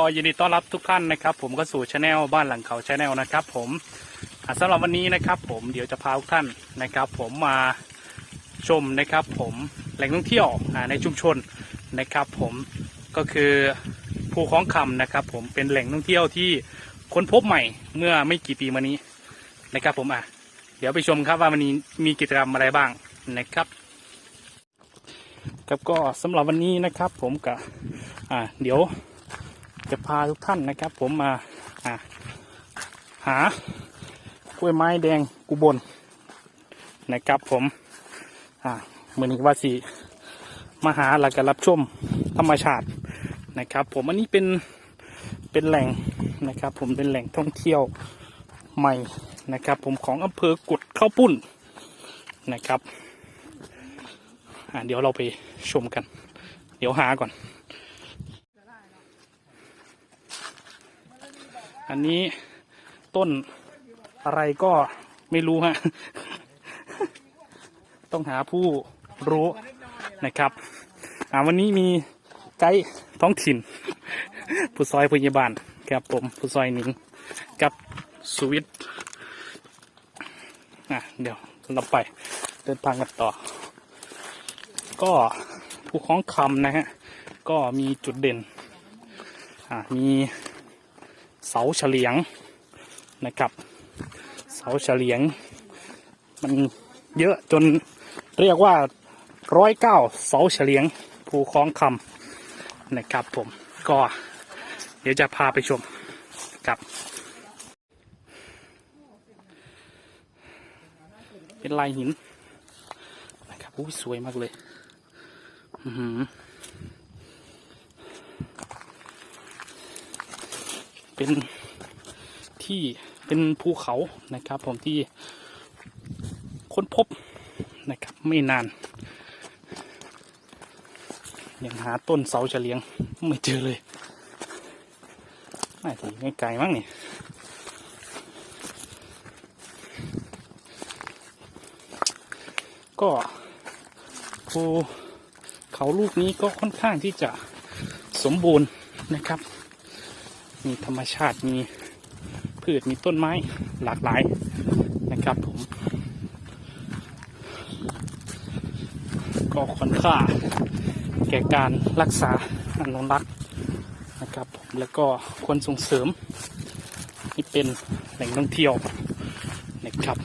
ก็ยินดีต้อนรับทุกท่านนะครับ ผมก็สู่ช anel บ้านหลังเขาช anel นะครับ ผมอะสำหรับวันนี้นะครับ ผมเดี๋ยวจะพาทุกท่านนะครับ ผมมาชมนะครับ ผมแหล่งท่องเที่ยวในชุมชนนะครับ ผมก็คือภูคล้องคำนะครับ ผมเป็นแหล่งท่องเที่ยวที่ค้นพบใหม่เมื่อไม่กี่ปีมานี้นะครับ ผมอะเดี๋ยวไปชมครับว่าวันนี้มีกิจกรรมอะไรบ้างนะครับครับก็สำหรับวันนี้นะครับ ผมกับอ่าเดี๋ยว จะพาทุกท่านนะครับ ผมมาาหากล้วยไม้แดงกุบลนะครับ ผมอ่าเหมือนกับว่าสีมาหาหลักการรับชมธรรมชาตินะครับ ผมอันนี้เป็นเป็นแหล่งนะครับ ผมเป็นแหล่งท่องเที่ยวใหม่นะครับ ผมของอำเภอกุดข้าวปุ้นนะครับเดี๋ยวเราไปชมกัน เดี๋ยวหาก่อน อันนี้ต้นอะไรก็ไม่รู้ฮะ ต้องหาผู้รู้นะครับอ่าวันนี้มีไกด์ท้องถิ่น ผู้ซอยพยาบาลครับผมผู้ซอยหนิงกับสวิตอะเดี๋ยวเราไปเดินทางกันต่อ ก็ภูคล้องคำนะฮะ ก็มีจุดเด่น อ่ามี เสาเฉลียงนะครับ เสาเฉลียง มันเยอะจนเรียกว่าร้อยเก้าเสาเฉลียงภูคล้องคำนะครับผมก็เดี๋ยวจะพาไปชมครับ เป็นลายหินนะครับอุ้ยสวยมากเลย อือหือ เป็นที่เป็นภูเขานะครับ ผมที่ค้นพบนะครับไม่นานยังหาต้นเสาเฉลียงไม่เจอเลยน่าจะอยู่ไกลๆมั้งนี่ก็ภูเขาลูกนี้ก็ค่อนข้างที่จะสมบูรณ์นะครับ มีธรรมชาติมีพืชมีต้นไม้หลากหลายนะครับผม ก็ค่อนค่าแก่การรักษาอนุรักษ์นะครับผมแล้วก็ควรส่งเสริมให้เป็นแหล่งท่องเที่ยวนะครับ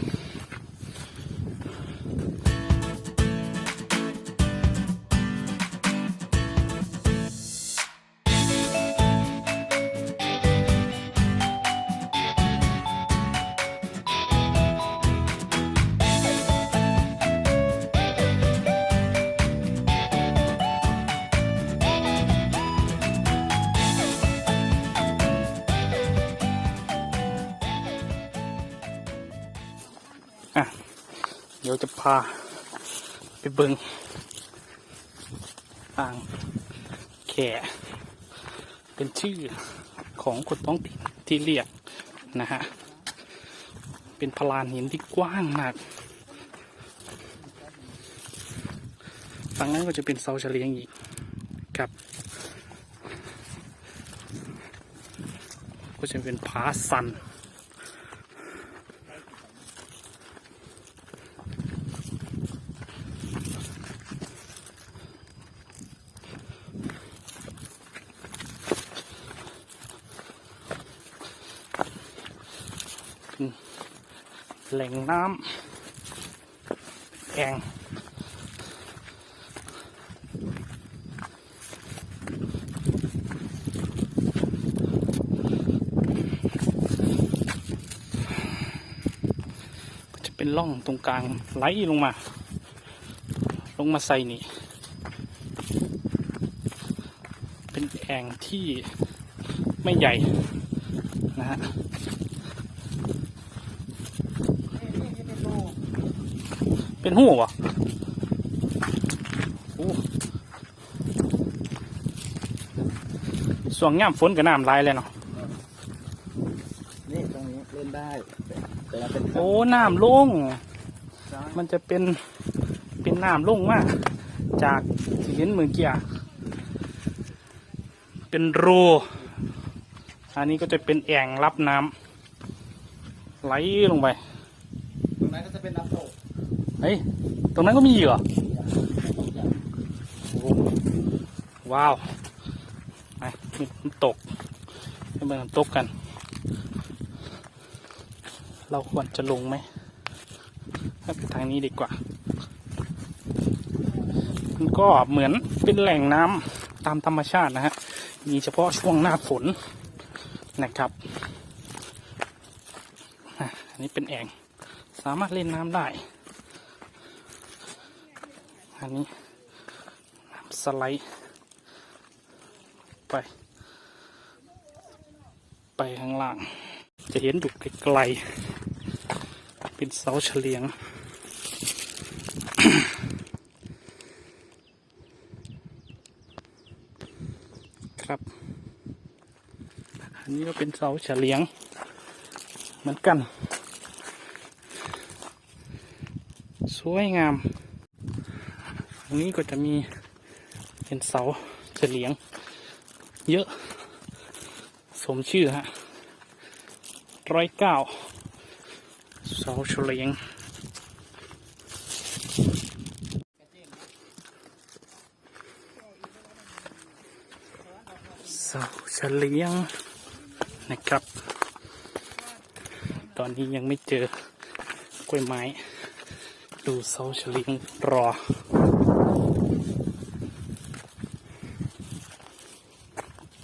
อะเดี๋ยวจะพาไปเบิงอ่างแขเป็นชื่อของคนท้องถิ่นที่เรียกนะฮะ เป็นพลานหินที่กว้างมากฝั่งนั้นก็จะเป็นเสาเฉลียงอีกครับ ก็จะเป็นผาสัน แหล่งน้ำแอ่งก็จะเป็นร่องตรงกลางไหลลงมา ลงมาใส่นี่ เป็นแอ่งที่ไม่ใหญ่นะฮะ เป็นหูวะโอ้ส่วงย่ำฝนกับน้ำลายเลยเนาะนี่ตรงนี้เล่นได้แต่เราเป็นโอ้น้ำลงซ้ายมันจะเป็นเป็นน้ำลงมาก จากที่เห็นเมื่อกี้อะเป็นรูอันนี้ก็จะเป็นแอ่งรับน้ำไหลลงไป ตรงนั้นก็จะเป็นน้ำตกเฮ้ย ตรงนั้นก็มีอีกเหรอโอ้โหว้าว ไปน้ำตกไปเบิ่งน้ำตกกัน เราควรจะลงไหมไปทางนี้ดีกว่า มันก็เหมือนเป็นแหล่งน้ำตามธรรมชาตินะฮะ มีเฉพาะช่วงหน้าฝนนะครับอันนี้เป็นแอ่งสามารถเล่นน้ำได้ันนี้สไลด์ไป ไปข้างล่าง จะเห็นอยู่ไกลๆเป็นเสาเฉลียง ครับ อันนี้ก็เป็นเสาเฉลียง เหมือนกัน สวยงาม รงนี้ก็จะมีเป็นเสาเฉลียง เยอะ สมชื่อฮะร้อยเก้าเสาเฉลียงเสาเฉลียงนะครับ ตอนนี้ยังไม่เจอกล้วยไม้ ดูเสาเฉลียงรอ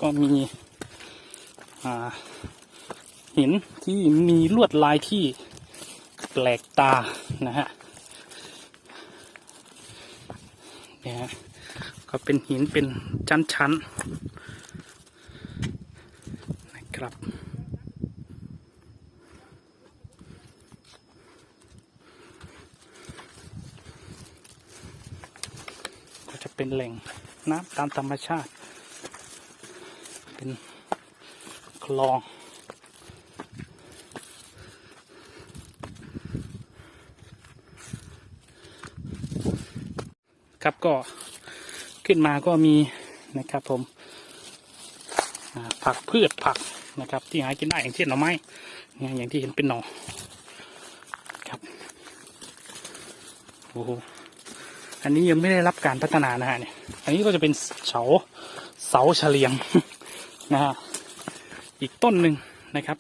ก็มีหินที่มีลวดลายที่แปลกตานะฮะเนี่ยก็เป็นหินเป็นชั้นๆนะครับก็จะเป็นแหล่งน้ำตามธรรมชาติ เป็นคลอง ครับก็ขึ้นมาก็มีนะครับผมผักพืชผักนะครับ ที่หากินได้อย่างเช่นหน่อไม้เนี่ยอย่างที่เห็นเป็นหน่อครับโอ้โหอันนี้ยังไม่ได้รับการพัฒนานะฮะเนี่ย อันนี้ก็จะเป็นเสาเสาเฉลียง นะฮะอีกต้นหนึ่งนะครับ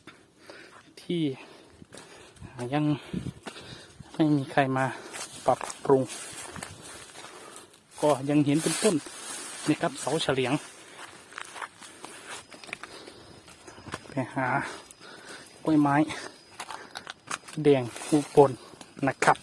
ที่ยังไม่มีใครมาปรับปรุง ก็ยังเห็นเป็นต้นนะครับเสาเฉลียง ไปหากล้วยไม้ แดงอุบลนะครับ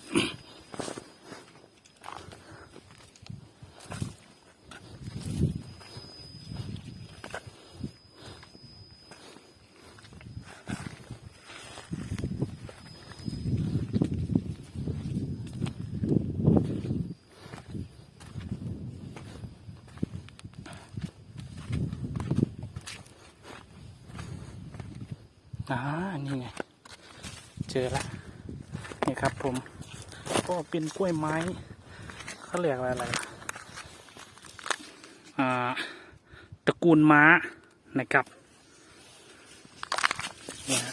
อ่านี่ไง เจอละนี่ครับผม ก็เป็นกล้วยไม้เขาเรียกว่าอะไรล่ะอ่าตระกูลม้านะครับเนี่ยฮะ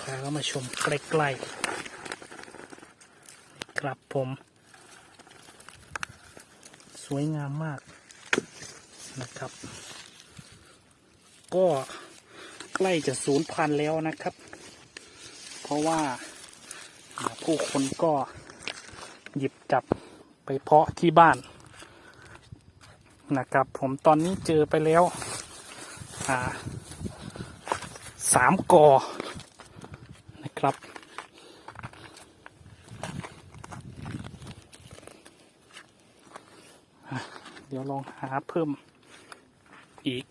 พาเข้ามาชมใกล้ๆครับผม สวยงามมากนะครับ ก็ ใกล้จะสูญพันแล้วนะครับ เพราะว่าผู้คนก็หยิบจับไปเพาะที่บ้านนะครับ ผมตอนนี้เจอไปแล้วสามกอนะครับ เดี๋ยวลองหาเพิ่มอีก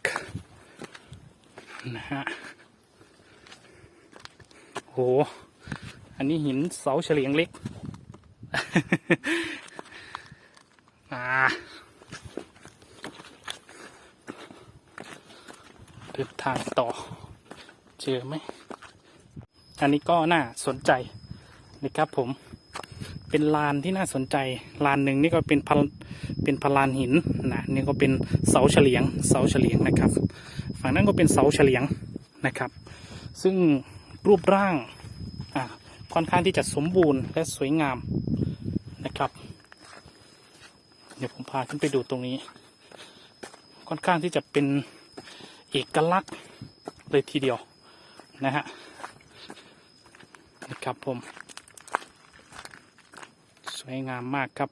นะฮะโห อันนี้หินเสาเฉลียงเล็กอ่าเดินทางต่อ เจอไหม อันนี้ก็น่าสนใจนะครับผม เป็นลานที่น่าสนใจ ลานหนึ่งนี่ก็เป็นพลเป็นพลานหินนะ นี่ก็เป็นเสาเฉลียง เสาเฉลียงนะครับ ฝั่งนั้นก็เป็นเสาเฉลียงนะครับ ซึ่งรูปร่างอ่าค่อนข้างที่จะสมบูรณ์และสวยงามนะครับ เดี๋ยวผมพาขึ้นไปดูตรงนี้ ค่อนข้างที่จะเป็นเอกลักษณ์เลยทีเดียวนะฮะนะครับผม สวยงามมากครับ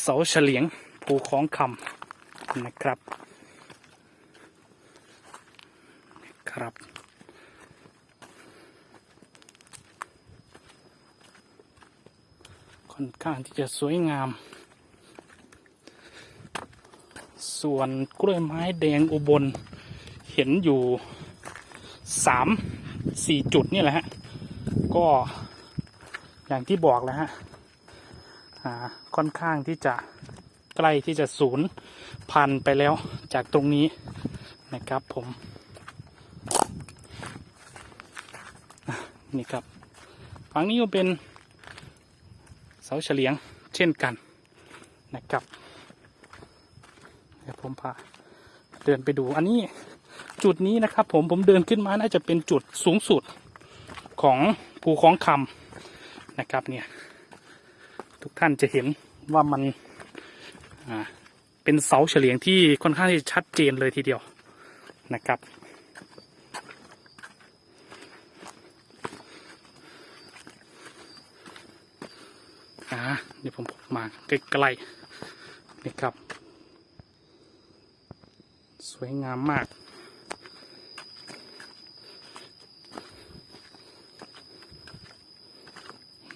เสาเฉลียงภูของคำ นะครับครับค่อนข้างที่จะสวยงาม ส่วนกล้วยไม้แดงอุบล เห็นอยู่สามสี่จุดนี่แหละฮะ ก็อย่างที่บอกแล้วฮะค่อนข้างที่จะใกล้ที่จะศูนย์ พันไปแล้วจากตรงนี้นะครับผม นี่ครับฝั่งนี้ก็เป็นเสาเฉลียงเช่นกันนะครับเดี๋ยวผมพาเดินไปดูอันนี้จุดนี้นะครับ ผมผมเดินขึ้นมาน่าจะเป็นจุดสูงสุดของภูของคำนะครับเนี่ย ทุกท่านจะเห็นว่ามันอ่า เป็นเสาเฉลียงที่ค่อนข้างที่ชัดเจนเลยทีเดียวนะครับ อ่าเดี๋ยวผมมาใกล้ๆนี่ครับ สวยงามมาก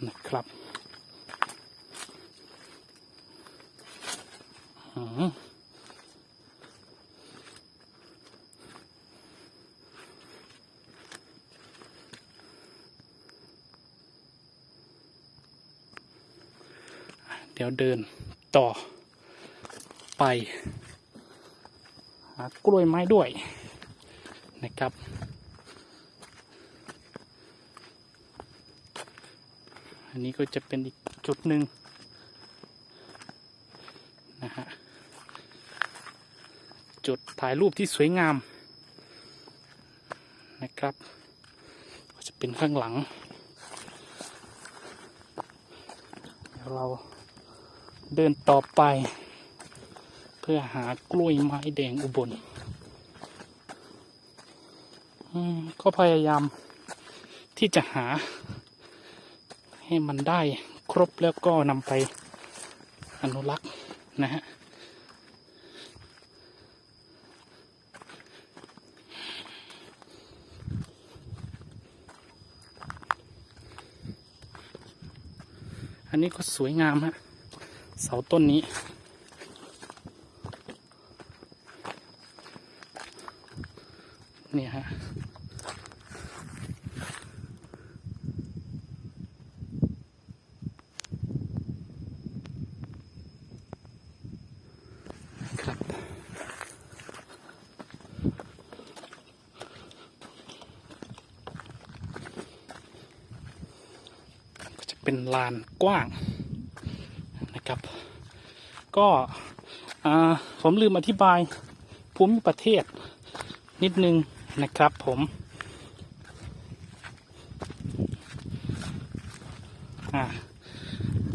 นะครับอืม เดี๋ยวเดินต่อไป หากล้วยไม้ด้วยนะครับ อันนี้ก็จะเป็นอีกจุดหนึ่งนะฮะ จุดถ่ายรูปที่สวยงามนะครับ ก็จะเป็นข้างหลัง เดี๋ยวเรา เดินต่อไป เพื่อหากล้วยไม้แดงอุบลก็พยายามที่จะหา ให้มันได้ครบแล้วก็นำไปอนุรักษ์นะฮะอันนี้ก็สวยงามฮะ เสาต้นนี้ นี่ฮะครับก็จะเป็นลานกว้าง ก็ผมลืมอธิบายภูมิประเทศนิดนึงนะครับผม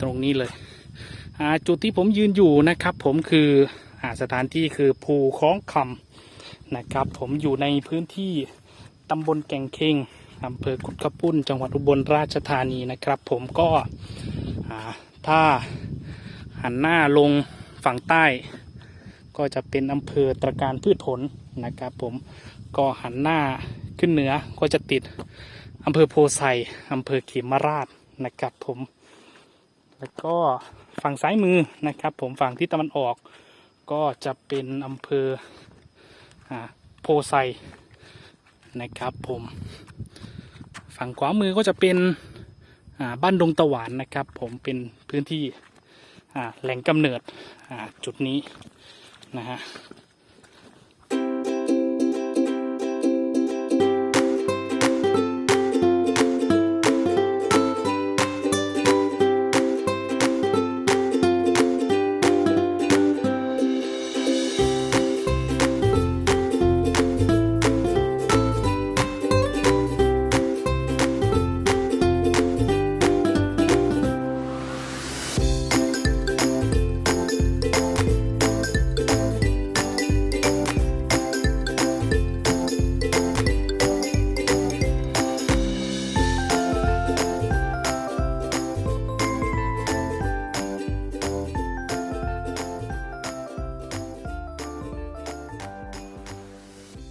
ตรงนี้เลยจุดที่ผมยืนอยู่นะครับ ผมคืออสถานที่คือภูคล้องคำนะครับ ผมอยู่ในพื้นที่ตำบลแก่งเคงอำเภอกุดกระปุ้น จังหวัดอุบลราชธานีนะครับ ผมก็ถ้า หันหน้าลงฝั่งใต้ ก็จะเป็นอำเภอตระการพืชผลนะครับผมก็หันหน้าขึ้นเหนือก็จะติดอำเภอโพไซอำเภอเขมราชนะครับผม แล้วก็ฝั่งซ้ายมือนะครับ ผมฝั่งที่ตะวันออก ก็จะเป็นอำเภอโพไซนะครับผม ฝั่งขวามือก็จะเป็นบ้านดงตะหวานนะครับ ผมเป็นพื้นที่ แหล่งกำเนิดจุดนี้นะฮะ